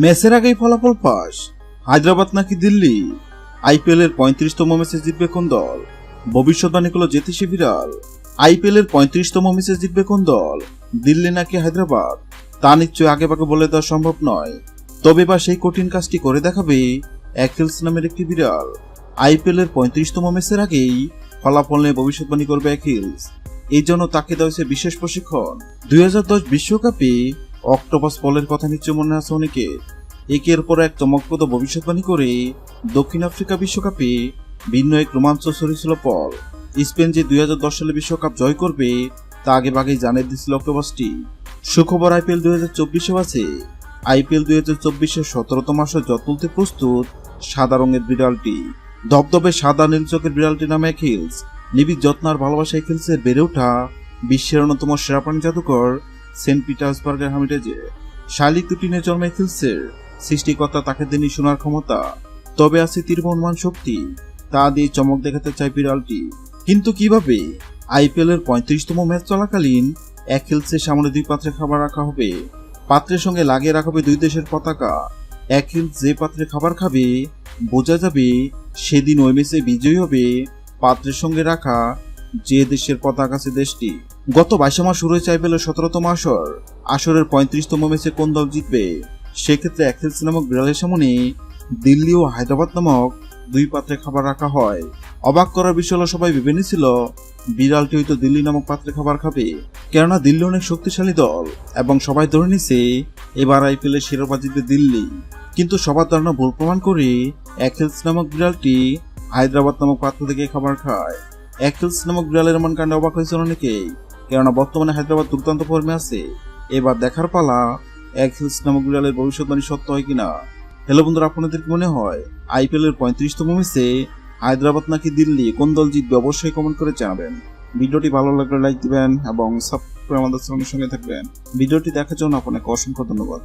ম্যাচের আগেই ফলাফল পাস। হায়দ্রাবাদ নাকি দিল্লি? আইপিএল এর পঁয়ত্রিশতম ম্যাচে জিতবে কোন দল? ভবিষ্যৎবাণী করল জ্যোতিষী বিড়াল। আইপিএল এর পঁয়ত্রিশতম ম্যাচে জিতবে কোন দল? দিল্লি নাকি হায়দ্রাবাদ? তা নিশ্চয় আগে পাকে বলে দেওয়া সম্ভব নয়। তবে বা সেই কঠিন কাজটি করে দেখাবে অ্যাকেলস নামের একটি বিড়াল। আইপিএল এর পঁয়ত্রিশতম ম্যাচের আগেই ফলাফল নিয়ে ভবিষ্যৎবাণী করবে অ্যাকিলস এই জন্য তাকে দেওয়া হয়েছে বিশেষ প্রশিক্ষণ। দুই বিশ্বকাপে অক্টোপাস পলের কথা নিশ্চয় মনে আছে অনেকে একের পর এক চমকপ্রদ ভবিষ্যৎবাণী করে দক্ষিণ আফ্রিকা বিশ্বকাপে ভিন্ন এক রোমাঞ্চ ছড়িয়েছিল পল। স্পেন যে দুই হাজার দশ সালে বিশ্বকাপ জয় করবে, তা আগে বাগেই জানিয়ে দিয়েছিল অক্টোপাসটি। সুখবর আইপিএল দুই হাজার চব্বিশেও আছে। আইপিএল দুই হাজার চব্বিশের সতেরোতম যত তুলতে প্রস্তুত সাদা রঙের বিড়ালটি। ধবধবে সাদা নীল চোখের বিড়ালটি নামে হিলস। নিবিড় যত্ন আর ভালোবাসা হিলসের বেড়ে ওঠা বিশ্বের অন্যতম সেরা প্রাণী জাদুকর সেন্ট পিটার্সবার্গের হামিটেজে শালিক দুটি নিয়ে জন্মে হিলসের সৃষ্টিকর্তা তাকে দেনি শোনার ক্ষমতা। তবে আছে তীর্বমান শক্তি, তা দিয়ে চমক দেখাতে চায় বিড়ালটি। কিন্তু কীভাবে? আইপিএল এর পঁয়ত্রিশতম ম্যাচ চলাকালীন এক হিলসের সামনে দুই পাত্রে খাবার রাখা হবে। পাত্রের সঙ্গে লাগিয়ে রাখা হবে দুই দেশের পতাকা। এক হিলস যে পাত্রে খাবার খাবে, বোঝা যাবে সেদিন ওই ম্যাচে বিজয়ী হবে। পাত্রের সঙ্গে রাখা যে দেশের পতাকা আছে দেশটি গত বাইশে মাস শুরু হয়েছে আইপিএলের সতেরোতম আসর। আসরের পঁয়ত্রিশতম ম্যাচে কোন দল জিতবে? সেক্ষেত্রে অ্যাক্সেলস নামক বিড়ালের সামনে দিল্লি ও হায়দ্রাবাদ নামক দুই পাত্রে খাবার রাখা হয়। অবাক করার বিষয় হলো, সবাই ভেবে নিছিল বিড়ালটি হয়তো দিল্লি নামক পাত্রে খাবার খাবে। কেননা দিল্লি অনেক শক্তিশালী দল এবং সবাই ধরে নিছে এবার আইপিএল এর শিরোপা জিতবে দিল্লি। কিন্তু সবার ধারণা ভুল প্রমাণ করে অ্যাকেলস নামক বিড়ালটি হায়দ্রাবাদ নামক পাত্র থেকে খাবার খায়। অ্যাকেলস নামক বিড়ালের এমন কাণ্ডে অবাক হয়েছিল অনেকেই। কেননা বর্তমানে হায়দ্রাবাদ দুর্দান্ত ফর্মে আছে। এবার দেখার পালা, এক হিলস নামক বিড়ালের ভবিষ্যৎবাণী সত্য হয় কিনা? হ্যালো বন্ধুরা, আপনাদের কি মনে হয়? আইপিএল এর পঁয়ত্রিশতম ম্যাচে হায়দ্রাবাদ নাকি দিল্লি? কোন দল জিতবে? অবশ্যই কমেন্ট করে জানাবেন। ভিডিওটি ভালো লাগলে লাইক দিবেন এবং সাবস্ক্রাইব আমাদের সঙ্গে সঙ্গে থাকবেন। ভিডিওটি দেখার জন্য আপনাকে অসংখ্য ধন্যবাদ।